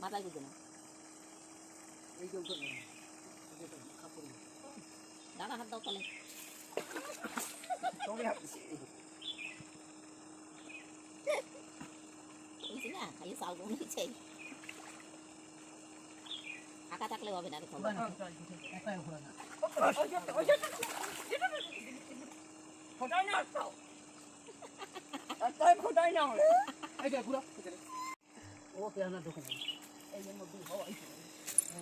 মাথায় দিতে না। এই হাত দাও তলে। ফাঁকা থাকলে হবে না খোটাই না ওকে আপনার দোকান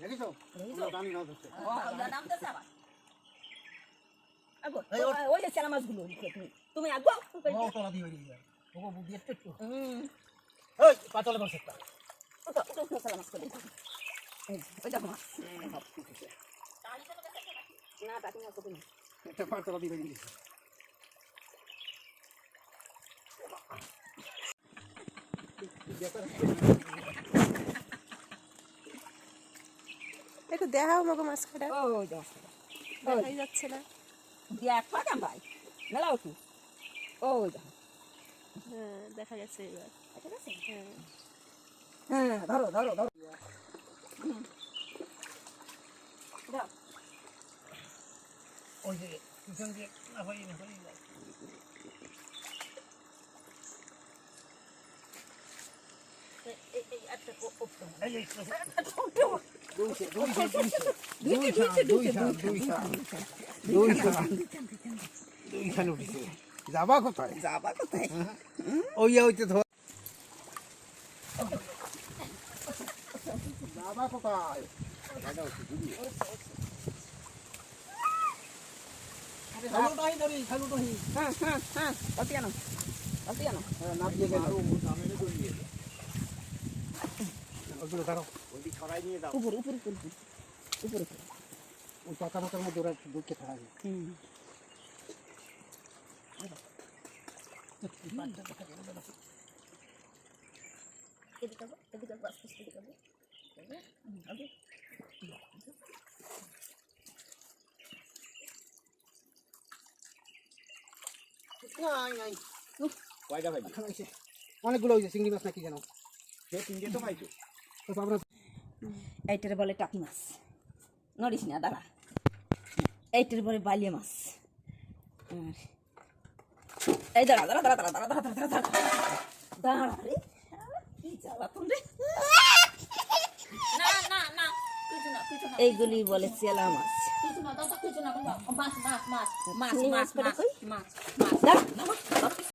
দেখিছো? দামি মাছ হচ্ছে। ওই যে সেরা মাছগুলো তুমি তুমি আগো। তোলা দিয়ে ওগো বুদ্ধি একটু একটু। ওই পাতলা মাছ একটা। ওটা ওটা সেরা মাছ করে ওই দেখো মাছ না তাকে না তুমি একটা পাতলা দিয়ে দিয়েছি দেখো দেখাও আমাকে মাছ কাটা ওই দেখাই যাচ্ছে না। দেখ পাকাম ভাই মেলাও কি? দেখো হ্যাঁ দেখা যাচ্ছে এবার। হ্যাঁ। হ্যাঁ ধরো ধরো ধরো। ওই যে পিছন দিয়ে না হয় না হয় যায়। এই এই একটা ও- ও- এই, এই, যাবা কোথায় যাবা কোথায় ওই হইতে ধর যাবা কোথায় হ্যাঁ হ্যাঁ হ্যাঁ অতি আনো অতি আনো না দিয়ে গেল पकाई नहीं ना ऊपर ऊपर ऊपर ऊपर ऊपर वो पका पका में दूर दूध के खड़ा অনেকগুলো হয়েছে চিংড়ি মাছ নাকি জানো সে তিনটে তো পাইছো এইটারে বলে টাকি মাছ। নড়িস না দাঁড়া। এইটার বলে বালিয়া মাছ। আর এই দাঁড়া দাঁড়া দাঁড়া দাঁড়া দাঁড়া দাঁড়া দাঁড়া দাঁড়া দাঁড়া। রে কি রে এইগুলি বলে চেলা মাছ। মাছ মাছ মাছ মাছ মাছ মাছ